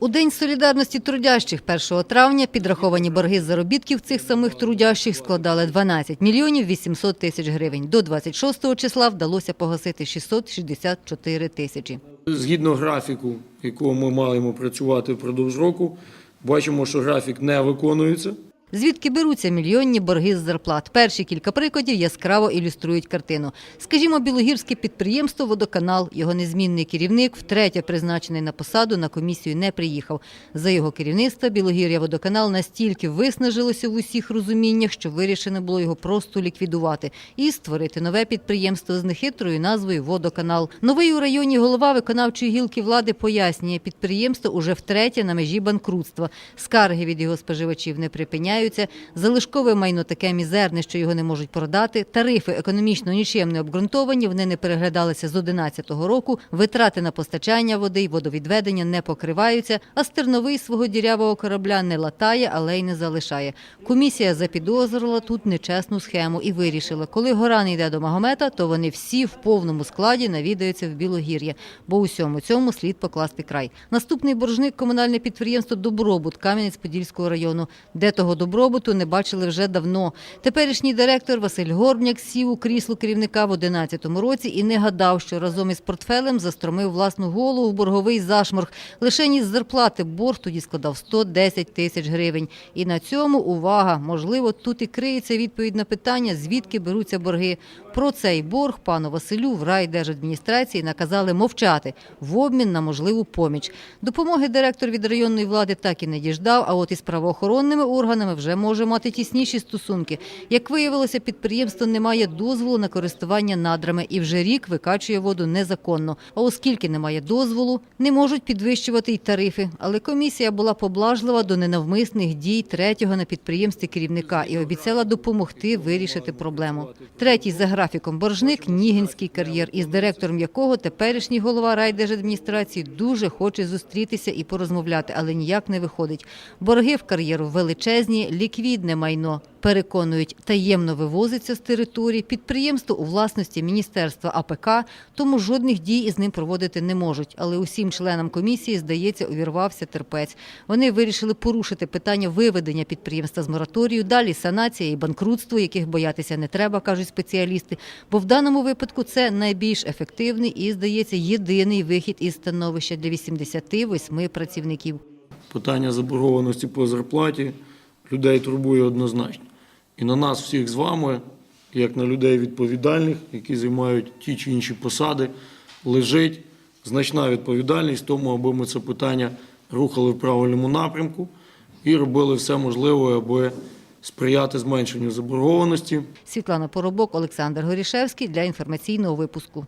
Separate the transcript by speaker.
Speaker 1: У День солідарності трудящих 1 травня підраховані борги заробітків цих самих трудящих складали 12 мільйонів 800 тисяч гривень. До 26 числа вдалося погасити 664 тисячі.
Speaker 2: Згідно графіку, якого ми маємо працювати впродовж року, бачимо, що графік не виконується.
Speaker 1: Звідки беруться мільйонні борги з зарплат? Перші кілька прикладів яскраво ілюструють картину. Скажімо, білогірське підприємство «Водоканал», його незмінний керівник, втретє призначений на посаду, на комісію не приїхав. За його керівництва Білогір'я «Водоканал» настільки виснажилося в усіх розуміннях, що вирішено було його просто ліквідувати і створити нове підприємство з нехитрою назвою «Водоканал». Новий у районі голова виконавчої гілки влади пояснює, підприємство уже втретє на межі банкрутства. Скарги від його споживачів не припиняються. Залишкове майно таке мізерне, що його не можуть продати. Тарифи економічно нічим не обґрунтовані, вони не переглядалися з 2011 року. Витрати на постачання води й водовідведення не покриваються, а стерновий свого дірявого корабля не латає, але й не залишає. Комісія запідозрила тут нечесну схему і вирішила, коли гора не йде до Магомета, то вони всі в повному складі навідаються в Білогір'я, бо усьому цьому слід покласти край. Наступний боржник комунальне підприємство Добробут Кам'янець-Подільського району, де того добробуту не бачили вже давно. Теперішній директор Василь Горбняк сів у крісло керівника в 2011 році і не гадав, що разом із портфелем застромив власну голову в борговий зашморг. Лише із зарплати борг тоді складав 110 тисяч гривень. І на цьому увага, можливо, тут і криється відповідь на питання, звідки беруться борги. Про цей борг пану Василю в райдержадміністрації наказали мовчати в обмін на можливу поміч. Допомоги директор від районної влади так і не діждав, а от із правоохоронними органами вже може мати тісніші стосунки. Як виявилося, підприємство не має дозволу на користування надрами і вже рік викачує воду незаконно. А оскільки немає дозволу, не можуть підвищувати й тарифи. Але комісія була поблажлива до ненавмисних дій третього на підприємстві керівника і обіцяла допомогти вирішити проблему. Третій за графіком боржник Нігінський кар'єр, із директором якого теперішній голова райдержадміністрації дуже хоче зустрітися і порозмовляти, але ніяк не виходить. Борги в кар'єру величезні, ліквідне майно. Переконують, таємно вивозиться з території, підприємство у власності Міністерства АПК, тому жодних дій із ним проводити не можуть. Але усім членам комісії, здається, увірвався терпець. Вони вирішили порушити питання виведення підприємства з мораторію, далі санація і банкрутство, яких боятися не треба, кажуть спеціалісти. Бо в даному випадку це найбільш ефективний і, здається, єдиний вихід із становища для 88 працівників.
Speaker 2: Питання заборгованості по зарплаті людей турбує однозначно. І на нас всіх з вами, як на людей відповідальних, які займають ті чи інші посади, лежить значна відповідальність тому, аби ми це питання рухали в правильному напрямку і робили все можливе, аби сприяти зменшенню заборгованості.
Speaker 1: Світлана Поробок, Олександр Горішевський для інформаційного випуску.